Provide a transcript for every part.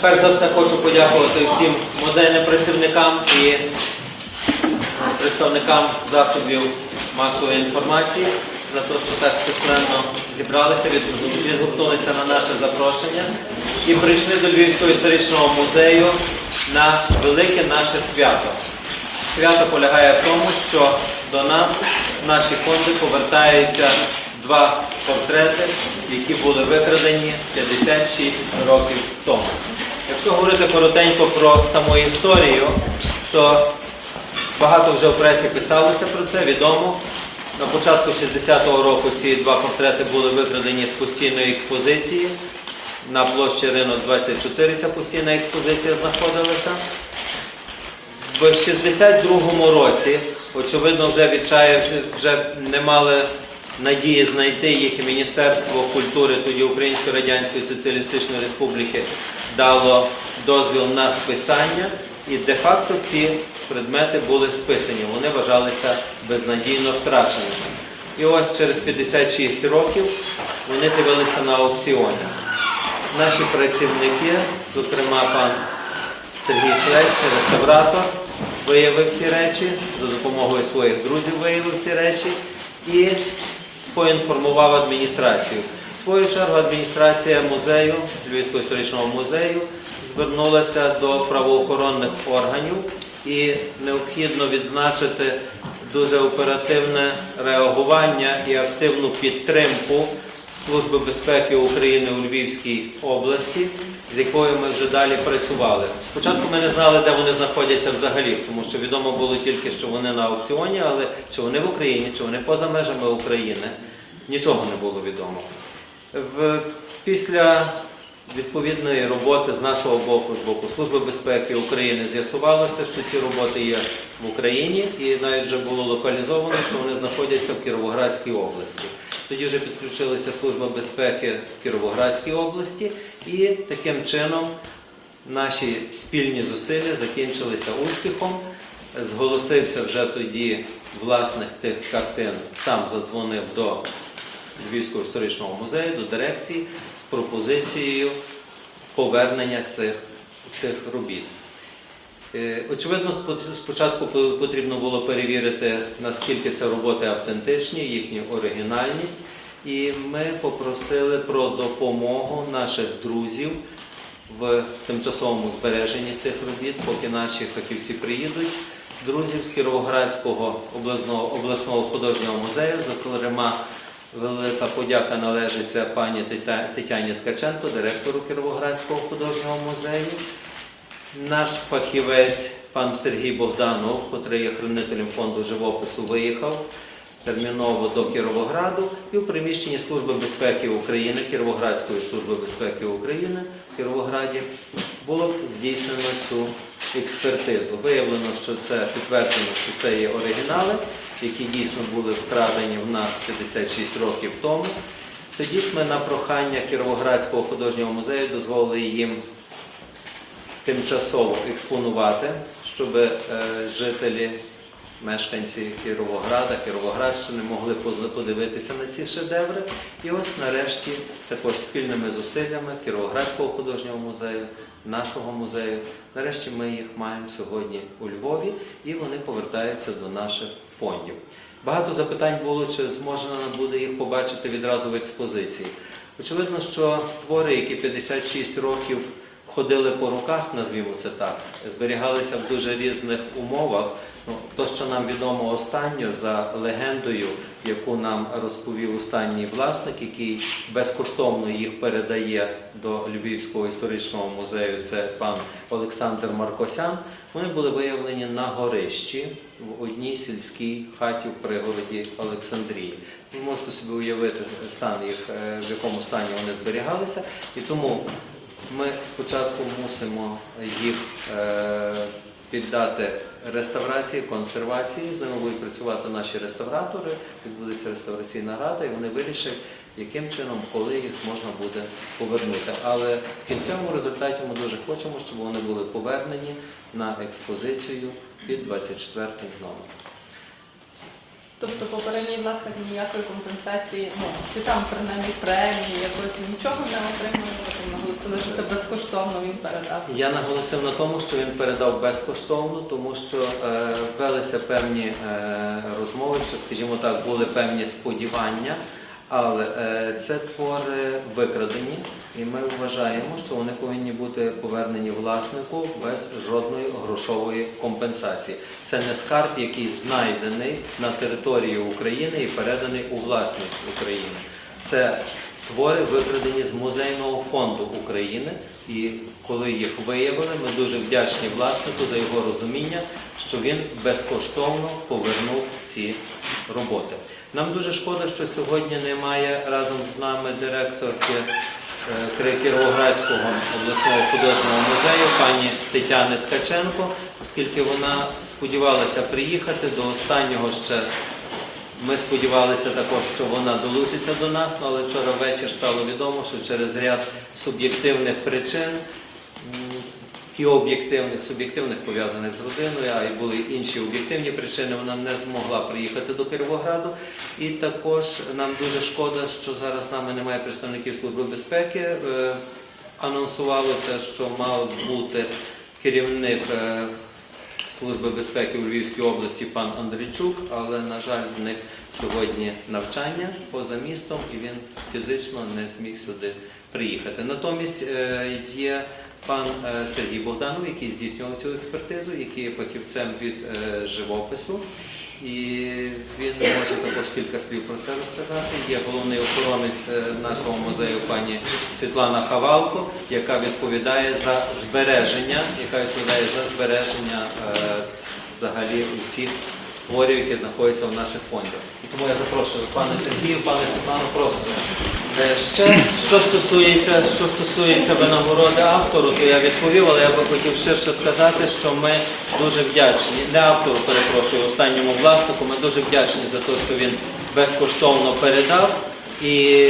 Перш за все хочу подякувати всім музейним працівникам і представникам засобів масової інформації за те, що так численно зібралися, відгукнулися на наше запрошення і прийшли до Львівського історичного музею на велике наше свято. Свято полягає в тому, що до нас в наші фонди повертаються два портрети, які були викрадені 56 років тому. Якщо говорити коротенько про саму історію, то багато вже в пресі писалося про це, відомо. На початку 60-го року ці два портрети були викрадені з постійної експозиції. На площі ринок 24 ця постійна експозиція знаходилася. В 62-му році, очевидно, вже відчаявши, вже не мали надії знайти їх і Міністерство культури тоді Української Радянської Соціалістичної Республіки дало дозвіл на списання, і де-факто ці предмети були списані. Вони вважалися безнадійно втраченими. І ось через 56 років вони з'явилися на аукціоні. Наші працівники, зокрема пан Сергій Слець, реставратор, виявив ці речі, за допомогою своїх друзів виявив ці речі і поінформував адміністрацію. В свою чергу адміністрація музею, Львівського історичного музею, звернулася до правоохоронних органів і необхідно відзначити дуже оперативне реагування і активну підтримку Служби безпеки України у Львівській області, з якою ми вже далі працювали. Спочатку ми не знали, де вони знаходяться взагалі, тому що відомо було тільки, що вони на аукціоні, але чи вони в Україні, чи вони поза межами України, нічого не було відомо. Після відповідної роботи з нашого боку, з боку Служби безпеки України, з'ясувалося, що ці роботи є в Україні, і навіть вже було локалізовано, що вони знаходяться в Кіровоградській області. Тоді вже підключилася Служба безпеки Кіровоградській області, і таким чином наші спільні зусилля закінчилися успіхом. Зголосився вже тоді власник тих картин, сам задзвонив до Львівського історичного музею, до дирекції з пропозицією повернення цих, цих робіт. Е, Очевидно, спочатку потрібно було перевірити, наскільки це роботи автентичні, їхню оригінальність. І ми попросили про допомогу наших друзів в тимчасовому збереженні цих робіт, поки наші фахівці приїдуть. Друзів з Кіровоградського обласного, обласного художнього музею, зокрема, велика подяка належиться пані Тетяні Ткаченко, директору Кіровоградського художнього музею. Наш фахівець, пан Сергій Богданов, який є хранителем фонду живопису, виїхав терміново до Кіровограду і в приміщенні Служби безпеки України, Кіровоградської служби безпеки України в Кіровограді було здійснено цю експертизу. Виявлено, що це підтверджено, що це є оригінали, які дійсно були вкрадені в нас 56 років тому. Тоді ж ми на прохання Кіровоградського художнього музею дозволили їм тимчасово експонувати, щоб е, жителі, мешканці Кіровограда, Кіровоградщини могли подивитися на ці шедеври. І ось нарешті також спільними зусиллями Кіровоградського художнього музею, нашого музею, нарешті ми їх маємо сьогодні у Львові і вони повертаються до наших фондів. Багато запитань було, чи зможна буде їх побачити відразу в експозиції. Очевидно, що твори, які 56 років ходили по руках, назвімо це так, зберігалися в дуже різних умовах. Ну, то, що нам відомо останньо за легендою, яку нам розповів останній власник, який безкоштовно їх передає до Львівського історичного музею, це пан Олександр Маркосян. Вони були виявлені на горищі в одній сільській хаті в пригороді Олександрії. Ви можете собі уявити стан їх, е, в якому стані вони зберігалися, і тому ми спочатку мусимо їх е, піддати реставрації, консервації. З ними будуть працювати наші реставратори, відбудеться реставраційна рада, і вони вирішать, яким чином, коли їх можна буде повернути. Але в кінцевому результаті ми дуже хочемо, щоб вони були повернені на експозицію під 24 номер. Тобто попередній власник ніякої компенсації, ну, чи там принаймні премії, якось нічого не тобто наголосили що це безкоштовно він передав. Я наголосив на тому, що він передав безкоштовно, тому що е, велися певні е, розмови, що, скажімо так, були певні сподівання, але е, це твори викрадені, і ми вважаємо, що вони повинні бути повернені власнику без жодної грошової компенсації. Це не скарб, який знайдений на території України і переданий у власність України. Це твори викрадені з музейного фонду України. І коли їх виявили, ми дуже вдячні власнику за його розуміння, що він безкоштовно повернув ці роботи. Нам дуже шкода, що сьогодні немає разом з нами директорки е, обласного художнього музею пані Тетяни Ткаченко, оскільки вона сподівалася приїхати до останнього ще ми сподівалися також, що вона долучиться до нас, ну, але вчора ввечері стало відомо, що через ряд суб'єктивних причин і об'єктивних, суб'єктивних пов'язаних з родиною, а й були інші об'єктивні причини, вона не змогла приїхати до Кіровограду. І також нам дуже шкода, що зараз з нами немає представників Служби безпеки. Е, Анонсувалося, що мав бути керівник. Служби безпеки у Львівській області пан Андрійчук, але, на жаль, в них сьогодні навчання поза містом і він фізично не зміг сюди приїхати. Натомість е, є пан е, Сергій Богданов, який здійснював цю експертизу, який є фахівцем від е, живопису. І він може також кілька слів про це розказати. Є головний охоронець е, нашого музею пані Світлана Хавалко, яка відповідає за збереження, яка відповідає за збереження е, взагалі усіх творів, які знаходяться в наших фондах. І тому я запрошую пане Сергію, пане Світлану, просимо. Е, Ще що стосується, що стосується винагороди автору, то я відповів, але я би хотів ширше сказати, що ми дуже вдячні, не автору, перепрошую, останньому власнику, ми дуже вдячні за те, що він безкоштовно передав. І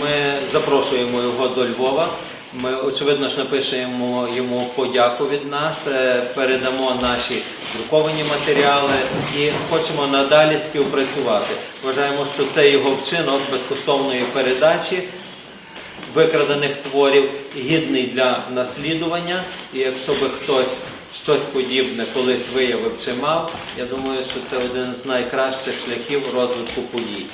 ми запрошуємо його до Львова. Ми, очевидно ж, напишемо йому подяку від нас, е, передамо наші друковані матеріали і хочемо надалі співпрацювати. Вважаємо, що це його вчинок безкоштовної передачі викрадених творів гідний для наслідування. І якщо би хтось щось подібне колись виявив чи мав, я думаю, що це один з найкращих шляхів розвитку подій.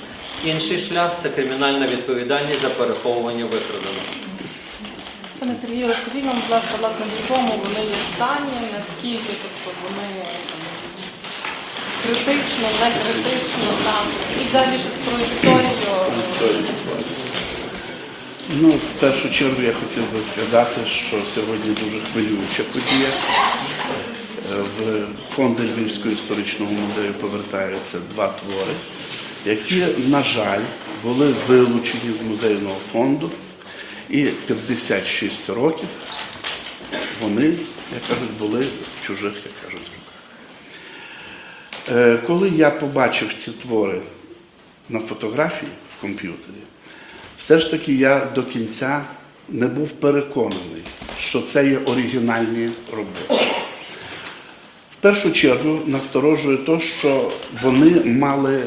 Інший шлях це кримінальна відповідальність за переховування викраденого. Пане Сергію, розкажіть нам, будь ласка, власне, в якому вони є стані, наскільки тобто вони критично, не критично, там, і взагалі щось про історію. Ну, в першу чергу я хотів би сказати, що сьогодні дуже хвилююча подія. В фонди Львівського історичного музею повертаються два твори, які, на жаль, були вилучені з музейного фонду. І 56 років вони, як кажуть, були в чужих, як кажуть, руках. Е, Коли я побачив ці твори на фотографії в комп'ютері, все ж таки я до кінця не був переконаний, що це є оригінальні роботи. В першу чергу насторожує те, що вони мали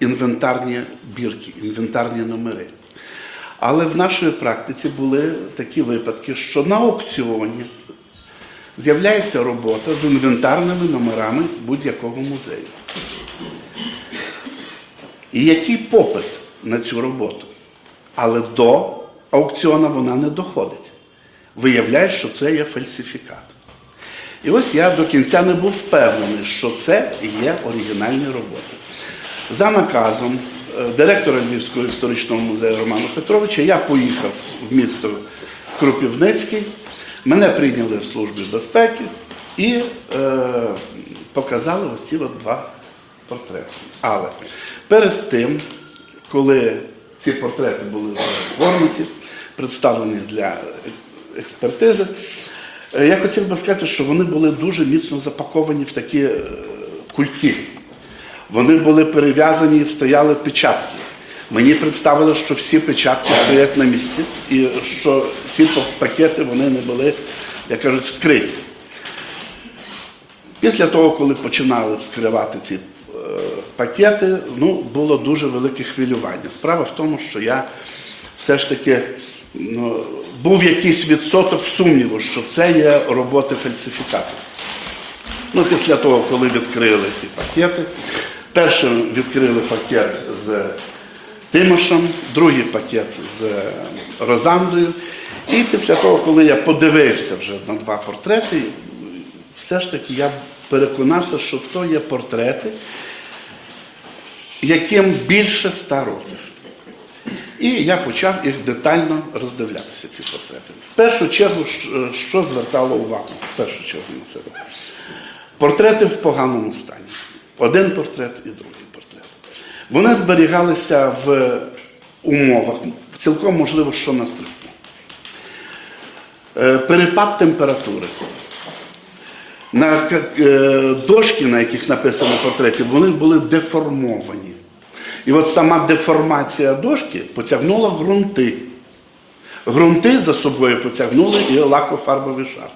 інвентарні бірки, інвентарні номери. Але в нашій практиці були такі випадки, що на аукціоні з'являється робота з інвентарними номерами будь-якого музею. І який попит на цю роботу? Але до аукціону вона не доходить. Виявляє, що це є фальсифікат. І ось я до кінця не був впевнений, що це є оригінальні роботи. За наказом директора Львівського історичного музею Романа Петровича я поїхав в місто Кропівницький, мене прийняли в службі безпеки і е, показали ось ці два портрети. Але перед тим, коли ці портрети були оформлені, представлені для експертизи, е, я хотів би сказати, що вони були дуже міцно запаковані в такі е, кульки. Вони були перев'язані і стояли печатки. Мені представили, що всі печатки стоять на місці, і що ці пакети вони не були, як кажуть, вскриті. Після того, коли починали вскривати ці е, пакети, ну, було дуже велике хвилювання. Справа в тому, що я все ж таки ну, був якийсь відсоток сумніву, що це є роботи фальсифікатора. Ну, після того, коли відкрили ці пакети, першим відкрили пакет з Тимошем, другий пакет з Розандою. І після того, коли я подивився вже на два портрети, все ж таки я переконався, що то є портрети, яким більше ста років. І я почав їх детально роздивлятися, ці портрети. В першу чергу, що- звертало увагу? В першу чергу на себе. Портрети в поганому стані. Один портрет і другий портрет. Вони зберігалися в умовах, цілком можливо, що на стрибку. Е, Перепад температури. На е, дошки, на яких написано портрети, вони були деформовані. І от сама деформація дошки потягнула ґрунти. Ґрунти за собою потягнули і лакофарбовий шар.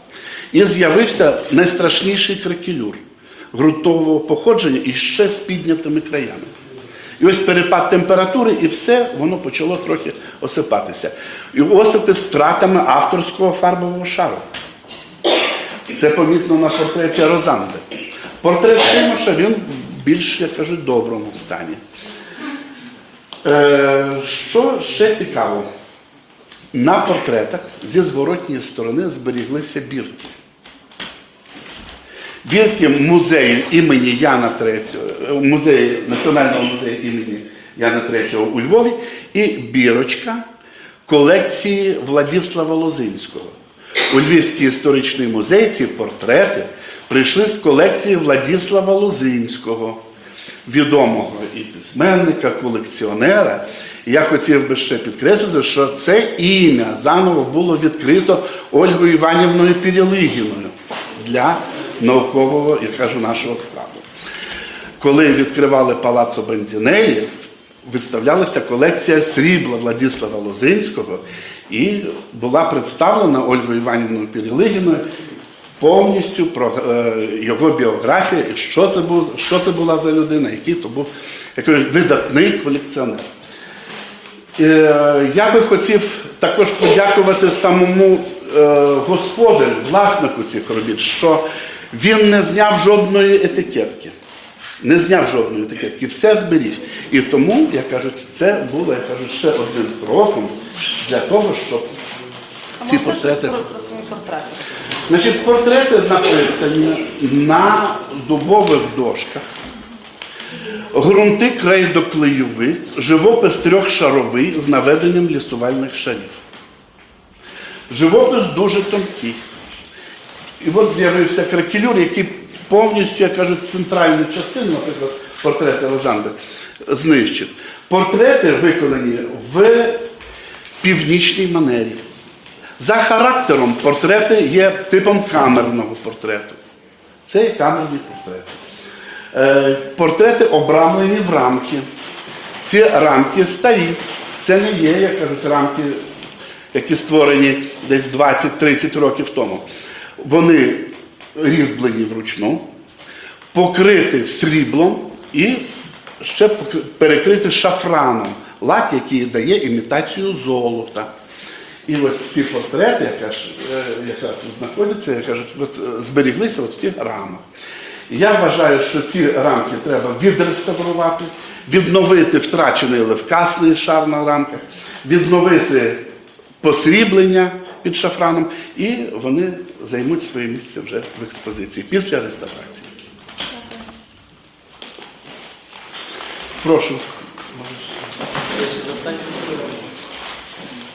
І з'явився найстрашніший кракелюр ґрунтового походження і ще з піднятими краями. І ось перепад температури, і все воно почало трохи осипатися. І осипи з втратами авторського фарбового шару. Це помітно на портреті Розанди. Портрет Тимоша він більш, як кажуть, доброму стані. Е, що ще цікаво? На портретах зі зворотньої сторони зберіглися бірки. Бірки музею імені Яна III, музею, Національного музею імені Яна III у Львові і бірочка колекції Владислава Лозинського. У Львівський історичний музей ці портрети прийшли з колекції Владислава Лозинського, відомого і письменника, колекціонера. Я хотів би ще підкреслити, що це ім'я заново було відкрито Ольгою Іванівною Перелигіною для наукового, я кажу, нашого складу. Коли відкривали палацо Бендінелі, виставлялася колекція срібла Владислава Лозинського і була представлена Ольгою Іванівною Перелигіною повністю про е, його біографія, і що це, був, що це була за людина, який то був я кажу, видатний колекціонер. Е, Я би хотів також подякувати самому е, господарю, власнику цих робіт, що він не зняв жодної етикетки. Не зняв жодної етикетки, все зберіг. І тому, я кажу, це було, я кажу, ще одним кроком для того, щоб А ці портрети. про, про самі портрети? Значить, портрети написані на дубових дошках. Грунти крейдоклейові, живопис трьохшаровий з наведенням лісувальних шарів. Живопис дуже тонкий. І от з'явився кракелюр, який повністю, як кажуть, центральну частину, наприклад, портрети Розанди, знищив. Портрети виконані в північній манері. За характером портрети є типом камерного портрету. Це є камерні портрети. Е, Портрети обрамлені в рамки. Ці рамки старі. Це не є, як кажуть, рамки, які створені десь 20-30 років тому. Вони різьблені вручну, покриті сріблом і ще перекриті шафраном, лак, який дає імітацію золота. І ось ці портрети, якраз, е, знаходяться, як кажуть, от, е, зберіглися от в цих рамах. Я вважаю, що ці рамки треба відреставрувати, відновити втрачений левкасний шар на рамках, відновити посріблення під шафраном, і вони займуть своє місце вже в експозиції після реставрації. Прошу.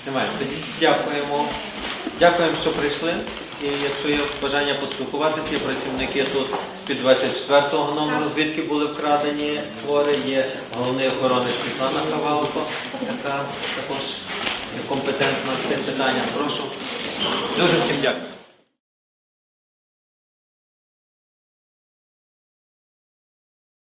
Немає. Тоді дякуємо. Дякуємо, що прийшли. І якщо є бажання поспілкуватися, є працівники тут з-під 24-го номеру, звідки були вкрадені твори, є головний охоронець Світлана Кавалко, яка також компетентна в цим питанням. Прошу. Дуже всім дякую.